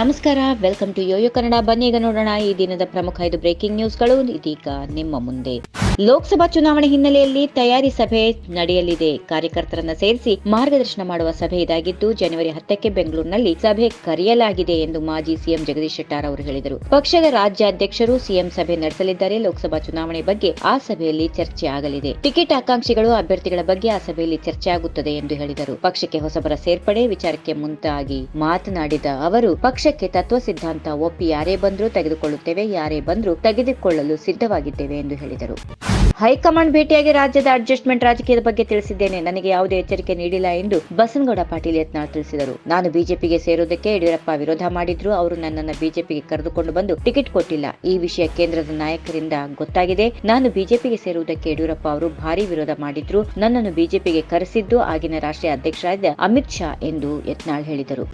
ನಮಸ್ಕಾರ welcome to Yoyo Kannada ಬನ್ನಿ, ಈಗ ನೋಡೋಣ ಈ ದಿನದ ಪ್ರಮುಖ ಐದು ಬ್ರೇಕಿಂಗ್ ನ್ಯೂಸ್ಗಳು ಇದೀಗ ನಿಮ್ಮ ಮುಂದೆ. ಲೋಕಸಭಾ ಚುನಾವಣೆ ಹಿನ್ನೆಲೆಯಲ್ಲಿ ತಯಾರಿ ಸಭೆ ನಡೆಯಲಿದೆ. ಕಾರ್ಯಕರ್ತರನ್ನ ಸೇರಿಸಿ ಮಾರ್ಗದರ್ಶನ ಮಾಡುವ ಸಭೆ ಇದಾಗಿದ್ದು, ಜನವರಿ ಹತ್ತಕ್ಕೆ ಬೆಂಗಳೂರಿನಲ್ಲಿ ಸಭೆ ಕರೆಯಲಾಗಿದೆ ಎಂದು ಮಾಜಿ ಸಿಎಂ ಜಗದೀಶ್ ಶೆಟ್ಟಾರ್ ಅವರು ಹೇಳಿದರು. ಪಕ್ಷದ ರಾಜ್ಯಾಧ್ಯಕ್ಷರು ಸಿಎಂ ಸಭೆ ನಡೆಸಲಿದ್ದಾರೆ. ಲೋಕಸಭಾ ಚುನಾವಣೆ ಬಗ್ಗೆ ಆ ಸಭೆಯಲ್ಲಿ ಚರ್ಚೆ ಆಗಲಿದೆ. ಟಿಕೆಟ್ ಆಕಾಂಕ್ಷಿಗಳು ಅಭ್ಯರ್ಥಿಗಳ ಬಗ್ಗೆ ಆ ಸಭೆಯಲ್ಲಿ ಚರ್ಚೆ ಆಗುತ್ತದೆ ಎಂದು ಹೇಳಿದರು. ಪಕ್ಷಕ್ಕೆ ಹೊಸಬರ ಸೇರ್ಪಡೆ ವಿಚಾರಕ್ಕೆ ಮುಂತಾಗಿ ಮಾತನಾಡಿದ ಅವರು, ಪಕ್ಷಕ್ಕೆ ತತ್ವ ಸಿದ್ಧಾಂತ ಒಪ್ಪಿ ಯಾರೇ ಬಂದರೂ ತೆಗೆದುಕೊಳ್ಳುತ್ತೇವೆ, ಯಾರೇ ಬಂದರೂ ತೆಗೆದುಕೊಳ್ಳಲು ಸಿದ್ಧವಾಗಿದ್ದೇವೆ ಎಂದು ಹೇಳಿದರು. ಹೈಕಮಾಂಡ್ ಭೇಟಿಯಾಗಿ ರಾಜ್ಯದ ಅಡ್ಜಸ್ಟ್ಮೆಂಟ್ ರಾಜಕೀಯದ ಬಗ್ಗೆ ತಿಳಿಸಿದ್ದೇನೆ. ನನಗೆ ಯಾವುದೇ ಎಚ್ಚರಿಕೆ ನೀಡಿಲ್ಲ ಎಂದು ಬಸನಗೌಡ ಪಾಟೀಲ್ ಯತ್ನಾಳ್ ತಿಳಿಸಿದರು. ನಾನು ಬಿಜೆಪಿಗೆ ಸೇರುವುದಕ್ಕೆ ಯಡಿಯೂರಪ್ಪ ವಿರೋಧ ಮಾಡಿದ್ರು. ಅವರು ನನ್ನನ್ನು ಬಿಜೆಪಿಗೆ ಕರೆದುಕೊಂಡು ಬಂದು ಟಿಕೆಟ್ ಕೊಟ್ಟಿಲ್ಲ. ಈ ವಿಷಯ ಕೇಂದ್ರದ ನಾಯಕರಿಂದ ಗೊತ್ತಾಗಿದೆ. ನಾನು ಬಿಜೆಪಿಗೆ ಸೇರುವುದಕ್ಕೆ ಯಡಿಯೂರಪ್ಪ ಅವರು ಭಾರಿ ವಿರೋಧ ಮಾಡಿದ್ರು. ನನ್ನನ್ನು ಬಿಜೆಪಿಗೆ ಕರೆಸಿದ್ದು ಆಗಿನ ರಾಷ್ಟ್ರೀಯ ಅಧ್ಯಕ್ಷರಾದ ಅಮಿತ್ ಶಾ ಎಂದು ಯತ್ನಾಳ್ ಹೇಳಿದರು.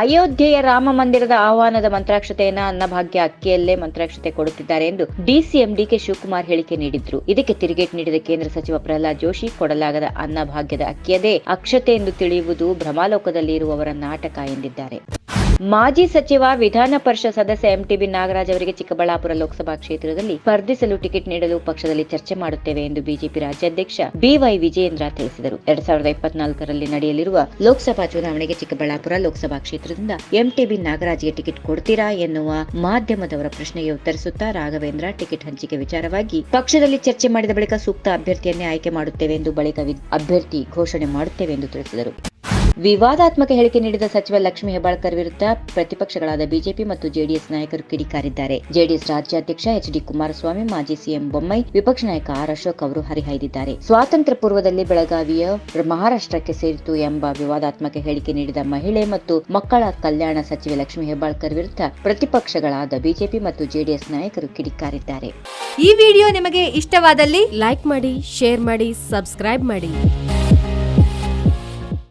ಅಯೋಧ್ಯೆಯ ರಾಮ ಮಂದಿರದ ಆಹ್ವಾನದ ಮಂತ್ರಾಕ್ಷತೆಯನ್ನ ಅನ್ನಭಾಗ್ಯ ಅಕ್ಕಿಯಲ್ಲೇ ಮಂತ್ರಾಕ್ಷತೆ ಕೊಡುತ್ತಿದ್ದಾರೆ ಎಂದು ಡಿಸಿಎಂ ಡಿಕೆ ಶಿವಕುಮಾರ್ ಹೇಳಿಕೆ ನೀಡಿದ್ರು. ಇದಕ್ಕೆ ತಿರುಗೇಟು ನೀಡಿದ ಕೇಂದ್ರ ಸಚಿವ ಪ್ರಹ್ಲಾದ್ ಜೋಶಿ, ಕೊಡಲಾಗದ ಅನ್ನಭಾಗ್ಯದ ಅಕ್ಕಿಯದೇ ಅಕ್ಷತೆ ಎಂದು ತಿಳಿಯುವುದು ಭ್ರಮಾಲೋಕದಲ್ಲಿ ಇರುವವರ ನಾಟಕ ಎಂದಿದ್ದಾರೆ. ಮಾಜಿ ಸಚಿವ, ವಿಧಾನ ಪರಿಷತ್ ಸದಸ್ಯ ಎಂಟಿಬಿ ನಾಗರಾಜ್ ಅವರಿಗೆ ಚಿಕ್ಕಬಳ್ಳಾಪುರ ಲೋಕಸಭಾ ಕ್ಷೇತ್ರದಲ್ಲಿ ಸ್ಪರ್ಧಿಸಲು ಟಿಕೆಟ್ ನೀಡಲು ಪಕ್ಷದಲ್ಲಿ ಚರ್ಚೆ ಮಾಡುತ್ತೇವೆ ಎಂದು ಬಿಜೆಪಿ ರಾಜ್ಯಾಧ್ಯಕ್ಷ ಬಿವೈ ವಿಜಯೇಂದ್ರ ತಿಳಿಸಿದರು. ಎರಡ್ ಸಾವಿರದ ಇಪ್ಪತ್ನಾಲ್ಕರಲ್ಲಿ ನಡೆಯಲಿರುವ ಲೋಕಸಭಾ ಚುನಾವಣೆಗೆ ಚಿಕ್ಕಬಳ್ಳಾಪುರ ಲೋಕಸಭಾ ಕ್ಷೇತ್ರದಿಂದ ಎಂಟಿಬಿ ನಾಗರಾಜ್ಗೆ ಟಿಕೆಟ್ ಕೊಡ್ತೀರಾ ಎನ್ನುವ ಮಾಧ್ಯಮದವರ ಪ್ರಶ್ನೆಗೆ ಉತ್ತರಿಸುತ್ತಾ ರಾಘವೇಂದ್ರ ಟಿಕೆಟ್ ಹಂಚಿಕೆ ವಿಚಾರವಾಗಿ, ಪಕ್ಷದಲ್ಲಿ ಚರ್ಚೆ ಮಾಡಿದ ಬಳಿಕ ಸೂಕ್ತ ಅಭ್ಯರ್ಥಿಯನ್ನೇ ಆಯ್ಕೆ ಮಾಡುತ್ತೇವೆ ಎಂದು ಬಳಿಕ ಅಭ್ಯರ್ಥಿ ಘೋಷಣೆ ಮಾಡುತ್ತೇವೆ ಎಂದು ತಿಳಿಸಿದರು. ವಿವಾದಾತ್ಮಕ ಹೇಳಿಕೆ ನೀಡಿದ ಸಚಿವ ಲಕ್ಷ್ಮೀ ಹೆಬ್ಬಾಳ್ಕರ್ ವಿರುದ್ಧ ಪ್ರತಿಪಕ್ಷಗಳಾದ ಬಿಜೆಪಿ ಮತ್ತು ಜೆಡಿಎಸ್ ನಾಯಕರು ಕಿಡಿಕಾರಿದ್ದಾರೆ. ಜೆಡಿಎಸ್ ರಾಜ್ಯಾಧ್ಯಕ್ಷ ಎಚ್ ಡಿ ಕುಮಾರಸ್ವಾಮಿ, ಮಾಜಿ ಸಿಎಂ ಬೊಮ್ಮೈ ವಿಪಕ್ಷ ನಾಯಕ ಆರ್ ಅಶೋಕ್ ಅವರು ಹರಿಹಾಯ್ದಿದ್ದಾರೆ. ಸ್ವಾತಂತ್ರ್ಯ ಪೂರ್ವದಲ್ಲಿ ಬೆಳಗಾವಿಯ ಮಹಾರಾಷ್ಟ್ರಕ್ಕೆ ಸೇರಿತು ಎಂಬ ವಿವಾದಾತ್ಮಕ ಹೇಳಿಕೆ ನೀಡಿದ ಮಹಿಳೆ ಮತ್ತು ಮಕ್ಕಳ ಕಲ್ಯಾಣ ಸಚಿವೆ ಲಕ್ಷ್ಮೀ ಹೆಬ್ಬಾಳ್ಕರ್ ವಿರುದ್ಧ ಪ್ರತಿಪಕ್ಷಗಳಾದ ಬಿಜೆಪಿ ಮತ್ತು ಜೆಡಿಎಸ್ ನಾಯಕರು ಕಿಡಿಕಾರಿದ್ದಾರೆ. ಈ ವಿಡಿಯೋ ನಿಮಗೆ ಇಷ್ಟವಾದಲ್ಲಿ ಲೈಕ್ ಮಾಡಿ, ಶೇರ್ ಮಾಡಿ, ಸಬ್ಸ್ಕ್ರೈಬ್ ಮಾಡಿ.